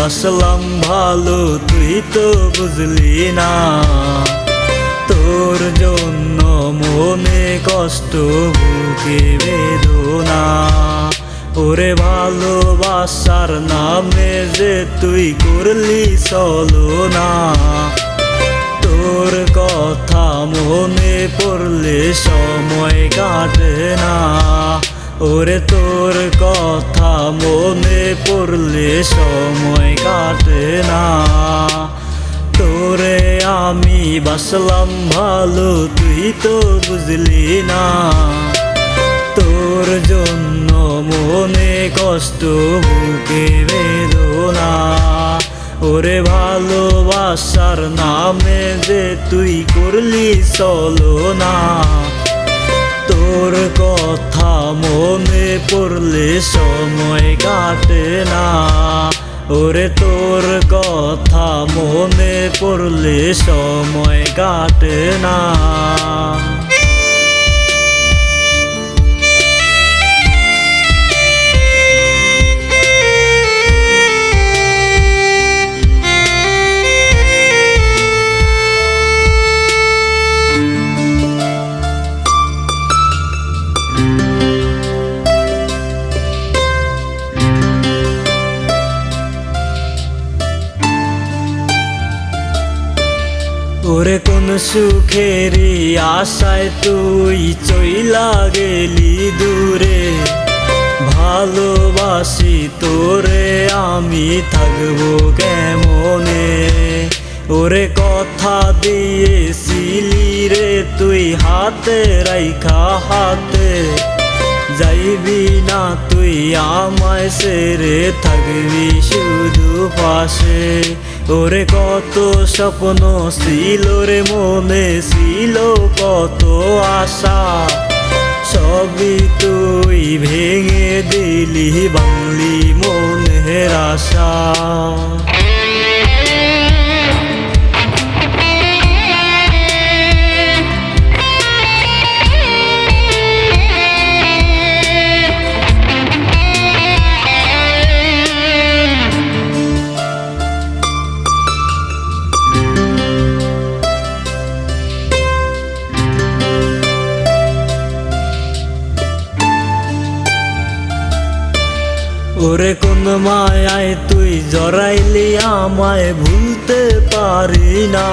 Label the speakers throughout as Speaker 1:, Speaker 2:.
Speaker 1: বাসলাম ভালো, তুই তো বুঝলি না। তোর জন্য মনে কষ্ট, বুকে বেদনা। ওরে ভালোবাসার নামে যে তুই করলি চলো না তোর কথা মনে পড়লে সময় কাটে না। ওরে তোর কথা মনে পড়লে সময় কাটে না। তোরে আমি বাসলাম ভালো, তুই তো বুঝলি না। তোর জন্য মনে কষ্ট, বুকে বেদনা। ওরে ভালোবাসার নামে যে তুই করলি চলো না। তোর কথা মনে পড়লে সময় কাটে না। ওরে তোর কথা মনে পড়লে সময় কাটে না। ওরে কোন সুখেরই আশায় তুই চইলা গেলি দূরে। ভালোবাসি তোরে, আমি থাকব কেমনে? ওরে কথা দিয়েছিলি রে তুই হাতে, রাইখা হাতে। যাইবি না তুই আমায়, সেরে থাকবি শুধু পাশে। ওরে কত স্বপ্ন ছিল রে, মনে ছিল কত আশা। সবই তুই ভেঙে দিলি, বাংলি মনের আশা। ওরে কোন মায়ায় তুই জড়াইলি আমায় ভুলতে পারি না।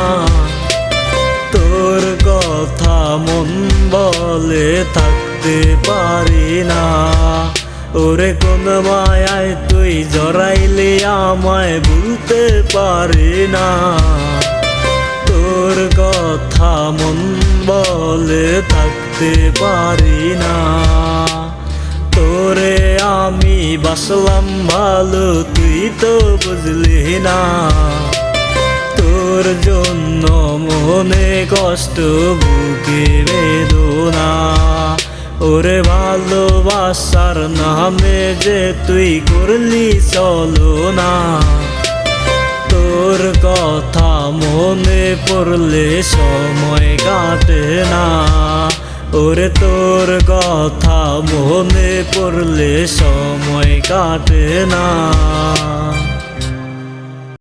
Speaker 1: তোর কথা মন বলে থাকতে পারি না। ওরে কোন মায়ায় তুই জড়াইলি আমায় ভুলতে পারি না। তোর কথা মন বলে থাকতে পারি না। বাসলাম ভালো তুই তো বুঝলি না। তোর জন্য মনে কষ্ট, বুকে বেদনা। ওরে ভালোবাসার নামে যে তুই করলি চলো না তোর কথা মনে পড়লে সময় কাটে না। ওরে তোর কথা মনে পড়লে সময় কাটে না।